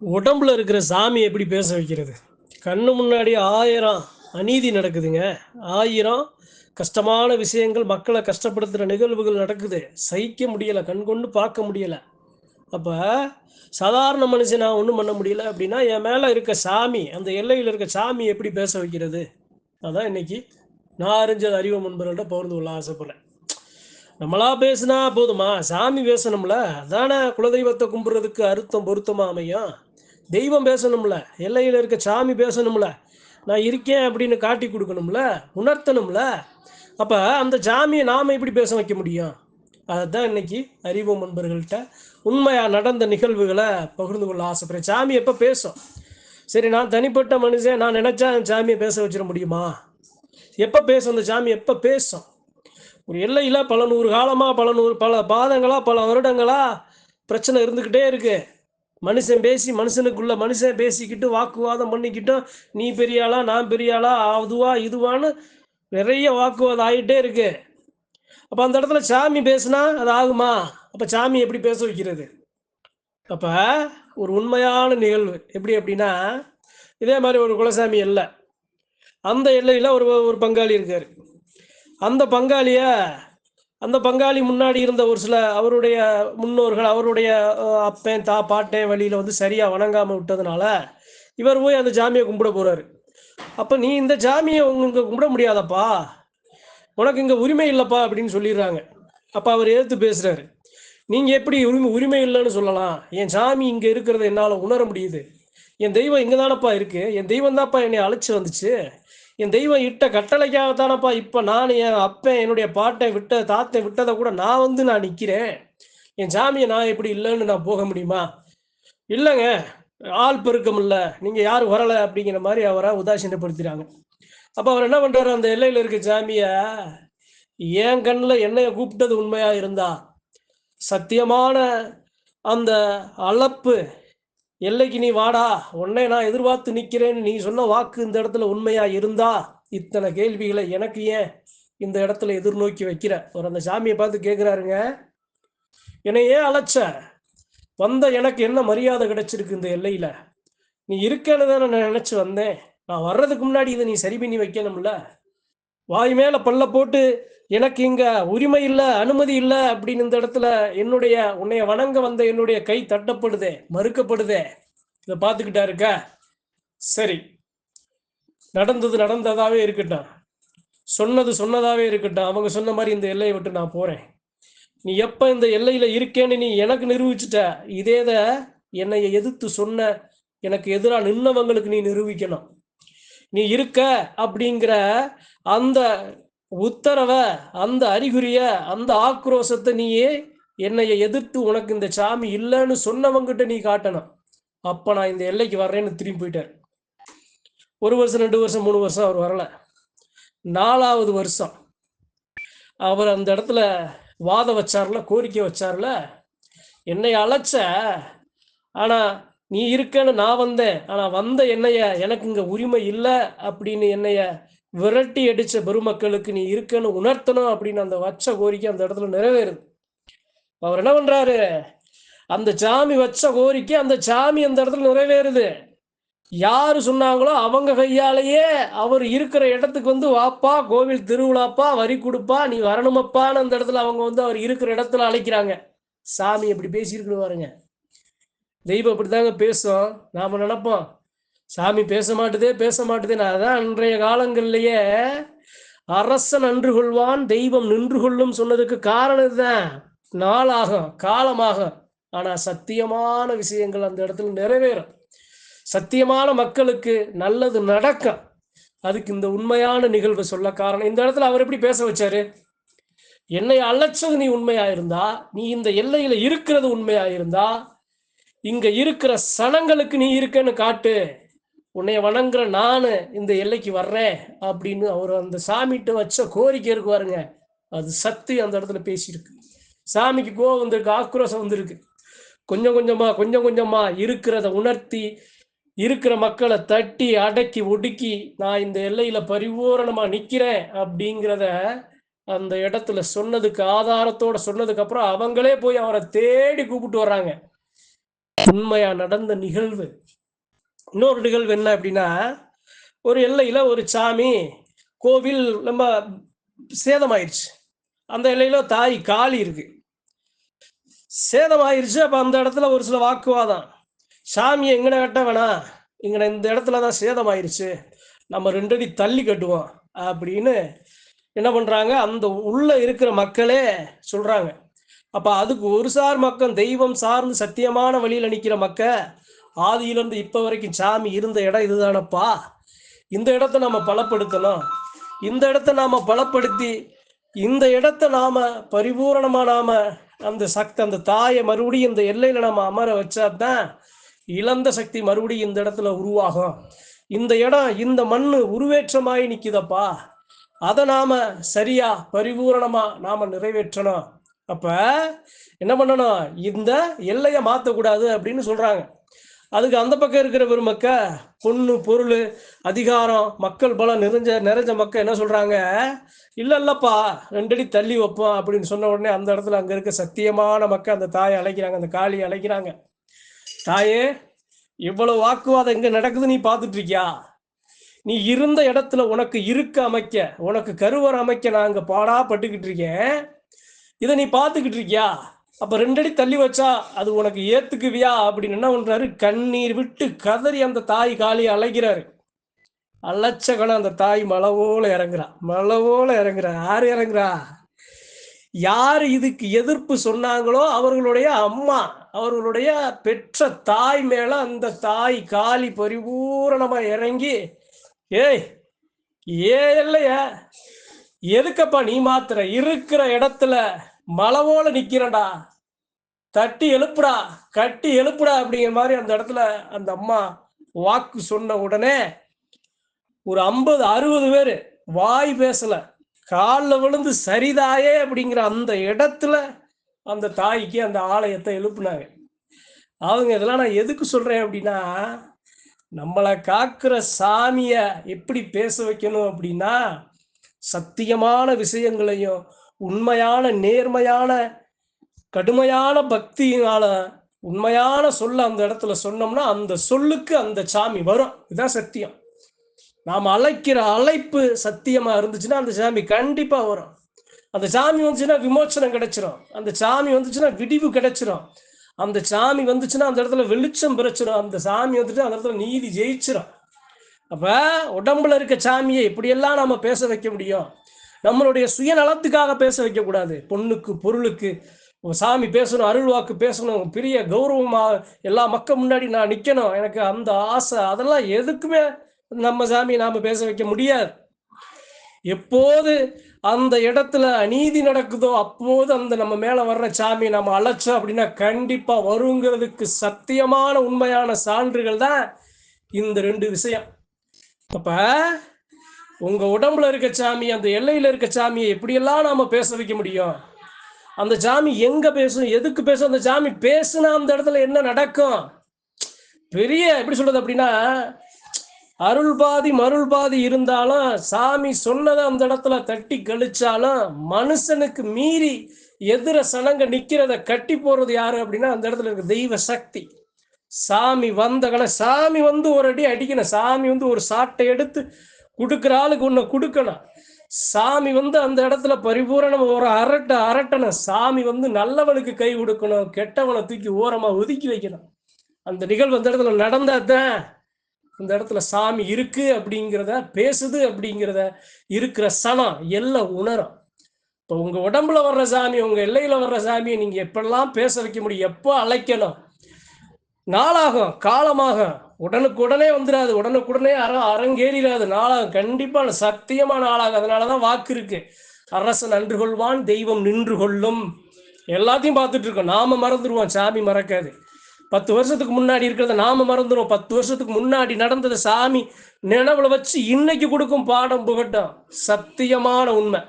உடம்புல இருக்கிற சாமி எப்படி பேச வைக்கிறது? கண்ணு முன்னாடி ஆயிரம் அநீதி நடக்குதுங்க. ஆயிரம் கஷ்டமான விஷயங்கள் மக்களை கஷ்டப்படுத்துகிற நிகழ்வுகள் நடக்குது. சகிக்க முடியலை கண்கொண்டு பார்க்க முடியலை. அப்போ சாதாரண மனுஷன் நான் ஒன்றும் பண்ண முடியல அப்படின்னா என் மேலே இருக்க சாமி அந்த எல்லையில் இருக்க சாமி எப்படி பேச வைக்கிறது? அதான் இன்னைக்கு நான் அறிஞ்சது அறிவு முன்பர்கள்ட்ட பகிர்ந்து கொள்ள ஆசைப்படுறேன். நம்மளா பேசுனா போதுமா? சாமி பேசணும்ல. அதானே குலதெய்வத்தை கும்பிட்றதுக்கு அறுத்தம் பொருத்தமாக அமையும்? தெய்வம் பேசணும்ல எல்லையில் இருக்க சாமி பேசணும்ல நான் இருக்கேன் அப்படின்னு காட்டி கொடுக்கணும்ல உணர்த்தணும்ல அப்போ அந்த சாமியை நாம் எப்படி பேச வைக்க முடியும்? அதுதான் இன்னைக்கு அறிவு முன்பர்கள்ட்ட உண்மையாக நடந்த நிகழ்வுகளை பகிர்ந்து கொள்ள ஆசைப்படுறேன். சாமி எப்போ பேசும்? சரி நான் தனிப்பட்ட மனுஷன் நான் நினச்சா அந்த சாமியை பேச வச்சிட முடியுமா? எப்போ பேசும்? அந்த சாமி எப்போ பேசும்? ஒரு எல்லையில் பல நூறு காலமாக பல நூறு பல பாதங்களாக பல வருடங்களாக பிரச்சனை இருந்துக்கிட்டே இருக்குது மனுஷன் பேசி மனுஷனுக்குள்ள மனுஷன் பேசிக்கிட்டு வாக்குவாதம் பண்ணிக்கிட்டும். நீ பெரியாளா நான் பெரியாளா அதுவா இதுவான்னு நிறைய வாக்குவாதம் ஆகிட்டே இருக்கு. அப்போ அந்த இடத்துல சாமி பேசுனா அது ஆகுமா? அப்போ சாமி எப்படி பேச வைக்கிறது? அப்போ ஒரு உண்மையான நிகழ்வு. எப்படி அப்படின்னா இதே மாதிரி ஒரு குலசாமி எல்லை. அந்த எல்லையில் ஒரு ஒரு பங்காளி இருக்கார். அந்த பங்காளியை அந்த பங்காளி முன்னாடி இருந்த ஒரு சில அவருடைய முன்னோர்கள் அவருடைய அப்பேன் தா பாட்டேன் வழியில் வந்து சரியாக வணங்காமல் விட்டதுனால இவர் போய் அந்த ஜாமியை கும்பிட போகிறாரு அப்போ நீ இந்த ஜாமியை உங்களுக்கு கும்பிட முடியாதப்பா. உனக்கு இங்கே உரிமை இல்லைப்பா அப்படின்னு சொல்லிடுறாங்க. அப்போ அவர் எதிர்த்து பேசுகிறாரு நீங்கள் எப்படி உரிமை உரிமை இல்லைன்னு சொல்லலாம். என் சாமி இங்கே இருக்கிறத என்னால் உணர முடியுது. என் தெய்வம் இங்கே தானப்பா இருக்குது என் தெய்வம் தான்ப்பா என்னை அழைச்சி வந்துச்சு. என் தெய்வம் இட்ட கட்டளைக்காகத்தானப்பா இப்போ நான் என் அப்பன் என்னுடைய பாட்டை விட்ட தாத்தை விட்டதை கூட நான் வந்து நான் நிற்கிறேன் என் சாமியை நான் எப்படி இல்லைன்னு நான் போக முடியுமா? இல்லைங்க ஆள் பெருக்கம் இல்லை. நீங்கள் யாரும் வரலை அப்படிங்கிற மாதிரி அவரை உதாசீனப்படுத்துகிறாங்க அப்போ அவர் என்ன பண்ணுறாரு அந்த எல்லையில் இருக்க சாமியை என் கண்ணில் என்னைய கூப்பிட்டது உண்மையாக இருந்தா? சத்தியமான அந்த அளப்பு எல்லைக்கு நீ வாடா. உன்னை நான் எதிர்பார்த்து நிற்கிறேன்னு நீ சொன்ன வாக்கு இந்த இடத்துல உண்மையா இருந்தா? இத்தனை கேள்விகளை எனக்கு ஏன் இந்த இடத்துல எதிர்நோக்கி வைக்கிற? ஒரு அந்த சாமியை பார்த்து கேட்குறாருங்க என்னை ஏன் அழைச்ச? வந்த எனக்கு என்ன மரியாதை கிடைச்சிருக்கு இந்த எல்லையில? நீ இருக்கன்னு தானே நான் நினச்சி வந்தேன். நான் வர்றதுக்கு முன்னாடி இதை நீ சரி பண்ணி வைக்கணும்ல? வாய் மேலே பல்ல போட்டு எனக்கு இங்க உரிமை இல்லை அனுமதி இல்லை அப்படின்னு இந்த இடத்துல என்னுடைய உன்னைய வணங்க வந்த என்னுடைய கை தட்டப்படுதே மறுக்கப்படுதே. இதை பார்த்துக்கிட்டா இருக்க சரி. நடந்தது நடந்ததாவே இருக்கட்டும். சொன்னது சொன்னதாவே இருக்கட்டும். அவங்க சொன்ன மாதிரி இந்த எல்லையை விட்டு நான் போறேன். நீ எப்ப இந்த எல்லையில இருக்கேன்னு நீ எனக்கு நிரூபிச்சிட்ட இதேத என்னைய எதிர்த்து சொன்ன எனக்கு எதிராக நின்னவங்களுக்கு நீ நிரூபிக்கணும். நீ இருக்க அப்படிங்கிற அந்த உத்தரவை அந்த அறிகுறிய அந்த ஆக்ரோஷத்தை நீயே என்னைய எதிர்த்து உனக்கு இந்த சாமி இல்லைன்னு சொன்னவங்கிட்ட நீ காட்டணும். அப்ப நான் இந்த எல்லைக்கு வர்றேன்னு திரும்பி போயிட்டார். ஒரு வருஷம் ரெண்டு வருஷம் மூணு வருஷம் அவர் வரல. நாலாவது வருஷம் அவர் அந்த இடத்துல வாதம் வச்சார்ல கோரிக்கை வச்சார்ல என்னை அழைச்ச ஆனா நீ இருக்கன்னு நான் வந்தேன். ஆனா வந்த என்னைய எனக்கு இங்க உரிமை இல்லை அப்படின்னு என்னைய விரட்டி அடிச்ச பெருமக்களுக்கு நீ இருக்கன்னு உணர்த்தணும் அப்படின்னு அந்த வச்ச கோரிக்கை அந்த இடத்துல நிறைவேறுது. அவர் என்ன பண்றாரு? அந்த சாமி வச்ச கோரிக்கை அந்த சாமி அந்த இடத்துல நிறைவேறுது. யார் சொன்னாங்களோ அவங்க கையாலேயே அவர் இருக்கிற இடத்துக்கு வந்து வாப்பா கோவில் திருவிழாப்பா வரி கொடுப்பா நீ வரணுமப்பான்னு அந்த இடத்துல அவங்க வந்து அவர் இருக்கிற இடத்துல அழைக்கிறாங்க. சாமி எப்படி பேசியிருக்குன்னு பாருங்க. தெய்வம் அப்படிதாங்க பேசும். நாம நினைப்போம். சாமி பேச மாட்டுதே பேச மாட்டுதே நான் அதான் அன்றைய காலங்கள்லயே அரசன் அன்று கொள்வான் தெய்வம் நின்று கொள்ளும் சொன்னதுக்கு காரணம் இதுதான். நாளாகும் காலமாகும் ஆனா சத்தியமான விஷயங்கள் அந்த இடத்துல நிறைவேறும். சத்தியமான மக்களுக்கு நல்லது நடக்கும். அதுக்கு இந்த உண்மையான நிகழ்வு சொல்ல காரணம். இந்த இடத்துல அவர் எப்படி பேச வச்சாரு? என்னை அழைச்சது நீ உண்மையா இருந்தா நீ இந்த எல்லையில இருக்கிறது உண்மையா இருந்தா இங்க இருக்கிற சனங்களுக்கு நீ இருக்கன்னு காட்டு. உன்னைய வணங்குற நான் இந்த எல்லைக்கு வர்றேன் அப்படின்னு அவர் அந்த சாமிகிட்ட வச்ச கோரிக்கை இருக்கு பாருங்க. அது சத்து அந்த இடத்துல பேசியிருக்கு. சாமிக்கு கோவம் வந்திருக்கு ஆக்ரோஷம் வந்திருக்கு. கொஞ்சம் கொஞ்சமா கொஞ்சம் கொஞ்சமா இருக்கிறத உணர்த்தி இருக்கிற மக்களை தட்டி அடக்கி ஒடுக்கி நான் இந்த எல்லையில பரிபூரணமா நிக்கிறேன் அப்படிங்கிறத அந்த இடத்துல சொன்னதுக்கு ஆதாரத்தோட சொன்னதுக்கு அப்புறம் அவங்களே போய் அவரை தேடி கூப்பிட்டு வர்றாங்க. உண்மையா நடந்த நிகழ்வு. இன்னொரு நிகழ்வு என்ன அப்படின்னா ஒரு எல்லையில் ஒரு சாமி கோவில் நம்ம சேதமாயிருச்சு. அந்த எல்லையில் தாய் காளி இருக்கு. சேதமாயிருச்சு அப்போ அந்த இடத்துல ஒரு சில வாக்குவாதம். சாமியை எங்கட கட்ட வேணாம் இங்கே இந்த இடத்துல தான் சேதமாயிருச்சு. நம்ம ரெண்டடி தள்ளி கட்டுவோம் அப்படின்னு என்ன பண்ணுறாங்க அந்த உள்ளே இருக்கிற மக்களே சொல்கிறாங்க அப்போ அதுக்கு ஒரு சார் மக்கள் தெய்வம் சார்ந்து சத்தியமான வழியில் நிற்கிற மக்கள் ஆதியிலிருந்து இப்ப வரைக்கும் சாமி இருந்த இடம் இதுதானப்பா? இந்த இடத்த நாம பலப்படுத்தணும். இந்த இடத்த நாம பலப்படுத்தி இந்த இடத்த நாம பரிபூரணமா நாம அந்த சக்தி அந்த தாயை மறுபடியும் இந்த எல்லையில நாம அமர வச்சாதான் இழந்த சக்தி மறுபடியும் இந்த இடத்துல உருவாகும். இந்த இடம் இந்த மண்ணு உருவேற்றமாயி நிற்குதப்பா அதை நாம சரியா பரிபூரணமா நாம நிறைவேற்றணும். அப்ப என்ன பண்ணணும்? இந்த எல்லையை மாற்றக்கூடாது அப்படின்னு சொல்றாங்க. அதுக்கு அந்த பக்கம் இருக்கிற பெருமக்க பொண்ணு பொருள் அதிகாரம் மக்கள் பலம் நிறைஞ்ச நிறைஞ்ச மக்கள் என்ன சொல்றாங்க? இல்ல இல்லப்பா ரெண்டடி தள்ளி வைப்போம் அப்படின்னு சொன்ன உடனே அந்த இடத்துல அங்க இருக்க சத்தியமான மக்கள் அந்த தாயை அழைக்கிறாங்க அந்த காளியை அழைக்கிறாங்க. தாயே இவ்வளவு வாக்குவாதம் இங்க நடக்குது நீ பார்த்துட்டு இருக்கியா? நீ இருந்த இடத்துல உனக்கு இருக்க அமைக்க உனக்கு கருவறை அமைக்க நான் அங்க பாடா பட்டுக்கிட்டு இருக்கேன். இதை நீ பார்த்துக்கிட்டு இருக்கியா? அப்ப ரெண்டடி தள்ளி வச்சா அது உனக்கு ஏத்துக்குவியா அப்படின்னு என்ன பண்றாரு? கண்ணீர் விட்டு கதறி அந்த தாய் காலி அழைக்கிறாரு அலட்சகணம் அந்த தாய் மலவோல இறங்குறா. மலவோல இறங்குறா. யார் இறங்குறா? யார் இதுக்கு எதிர்ப்பு சொன்னாங்களோ அவர்களுடைய அம்மா. அவர்களுடைய பெற்ற தாய் மேல அந்த தாய் காலி பரிபூரணமா இறங்கி ஏய் ஏ இல்லையா? எதுக்கப்பா நீ மாத்திர? இருக்கிற இடத்துல மலவோல நிக்கிறேன்டா. தட்டி எழுப்புடா கட்டி எழுப்புடா அப்படிங்கிற மாதிரி அந்த இடத்துல அந்த அம்மா வாக்கு சொன்ன உடனே ஒரு ஐம்பது அறுபது பேர் வாய் பேசல. காலில் விழுந்து சரிதாயே அப்படிங்கிற அந்த இடத்துல அந்த தாய்க்கு அந்த ஆலயத்தை எழுப்புனாங்க. அவங்க இதெல்லாம் நான் எதுக்கு சொல்றேன் அப்படின்னா நம்மளை காக்கிற சாமிய எப்படி பேச வைக்கணும் அப்படின்னா சத்தியமான விஷயங்களையும் உண்மையான நேர்மையான கடுமையான பக்தியினால உண்மையான சொல்ல அந்த இடத்துல சொன்னோம்னா அந்த சொல்லுக்கு அந்த சாமி வரும். இதுதான் சத்தியம். நாம் அழைக்கிற அழைப்பு சத்தியமா இருந்துச்சுன்னா அந்த சாமி கண்டிப்பா வரும். அந்த சாமி வந்துச்சுன்னா விமோச்சனம் கிடைச்சிரும். அந்த சாமி வந்துச்சுன்னா விடிவு கிடைச்சிரும். அந்த சாமி வந்துச்சுன்னா அந்த இடத்துல வெளிச்சம் பிறச்சிரும். அந்த சாமி வந்துட்டு அந்த இடத்துல நீதி ஜெயிச்சிரும். அப்ப உடம்புல இருக்க சாமியை இப்படியெல்லாம் நாம பேச வைக்க முடியும். நம்மளுடைய சுயநலத்துக்காக பேச வைக்கக்கூடாது. பொண்ணுக்கு பொருளுக்கு சாமி பேசணும் அருள்வாக்கு பேசணும் பெரிய கௌரவமாக எல்லா மக்கள் முன்னாடி நான் நிற்கணும் எனக்கு அந்த ஆசை அதெல்லாம் எதுக்குமே நம்ம சாமி நாம் பேச வைக்க முடியாது. எப்போது அந்த இடத்துல அநீதி நடக்குதோ அப்போது அந்த நம்ம மேல வர்ற சாமி நம்ம அழைச்சோம் அப்படின்னா கண்டிப்பா வருங்கிறதுக்கு சத்தியமான உண்மையான சான்றுகள் தான் இந்த ரெண்டு விஷயம். அப்ப உங்க உடம்புல இருக்க சாமி அந்த எல்லையில இருக்க சாமியை எப்படியெல்லாம் நாம பேச வைக்க முடியும்? அந்த சாமி எங்க பேசும் எதுக்கு பேசும்? அந்த சாமி பேசுனா அந்த இடத்துல என்ன நடக்கும்? பெரிய எப்படி சொல்றது அப்படின்னா அருள் பாதி மருள் பாதி இருந்தாலும் சாமி சொன்னதை அந்த இடத்துல தட்டி கழிச்சாலும் மனுஷனுக்கு மீறி எதிர சனங்க நிக்கிறத கட்டி போறது யாரு அப்படின்னா அந்த இடத்துல இருக்க தெய்வ சக்தி. சாமி வந்த கண சாமி வந்து ஒரு அடி அடிக்கணும். சாமி வந்து ஒரு சாட்டை எடுத்து கொடுக்குற ஆளுக்கு உன்னை கொடுக்கணும். சாமி வந்து அந்த இடத்துல பரிபூரணம் ஒரு அரட்ட அரட்டணும் சாமி வந்து நல்லவனுக்கு கை கொடுக்கணும் கெட்டவனை தூக்கி ஓரமா ஒதுக்கி வைக்கணும். அந்த நிகழ்வு அந்த இடத்துல நடந்தாதான் இந்த இடத்துல சாமி இருக்கு அப்படிங்கிறத பேசுது அப்படிங்கிறத இருக்கிற சனம் எல்லாம் உணரும். இப்போ உங்க உடம்புல வர்ற சாமி உங்க எல்லையில வர்ற சாமியை நீங்க எப்பெல்லாம் பேச வைக்க முடியும் எப்போ அழைக்கணும் நாளாகும் காலமாகும். உடனுக்குடனே வந்துடாது உடனுக்குடனே அற அரங்கேறிடாது நாளாகும். கண்டிப்பான சத்தியமான நாளாகும். அதனாலதான் வாக்கு இருக்கு. அரசன் அன்று கொள்வான் தெய்வம் நின்று கொள்ளும். எல்லாத்தையும் பார்த்துட்டு இருக்கோம். நாம மறந்துடுவோம் சாமி மறக்காது. பத்து வருஷத்துக்கு முன்னாடி இருக்கிறத நாம மறந்துடும் பத்து வருஷத்துக்கு முன்னாடி நடந்ததை சாமி நினைவுல வச்சு இன்னைக்கு கொடுக்கும் பாடம் புகட்டும். சத்தியமான உண்மை.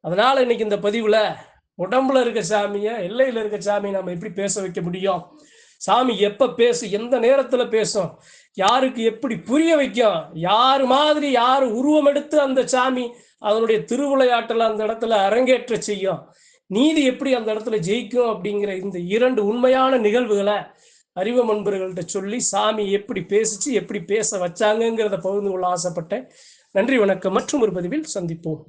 அதனால இன்னைக்கு இந்த பதிவுல உடம்புல இருக்க சாமியை எல்லையில இருக்க சாமியை நம்ம எப்படி பேச வைக்க முடியும்? சாமி எப்ப பேசும் எந்த நேரத்துல பேசும்? யாருக்கு எப்படி புரிய வைக்கும்? யாரு மாதிரி யாரு உருவம் எடுத்து அந்த சாமி அதனுடைய திருவிளையாட்டில் அந்த இடத்துல அரங்கேற்ற செய்யும்? நீதி எப்படி அந்த இடத்துல ஜெயிக்கும் அப்படிங்கிற இந்த இரண்டு உண்மையான நிகழ்வுகளை அறிவு நண்பர்கள்ட்ட சொல்லி சாமி எப்படி பேசிச்சு எப்படி பேச வச்சாங்கங்கிறத பகிர்ந்து கொள்ள ஆசைப்பட்டேன். நன்றி வணக்கம். மற்றும் ஒரு பதிவில் சந்திப்போம்.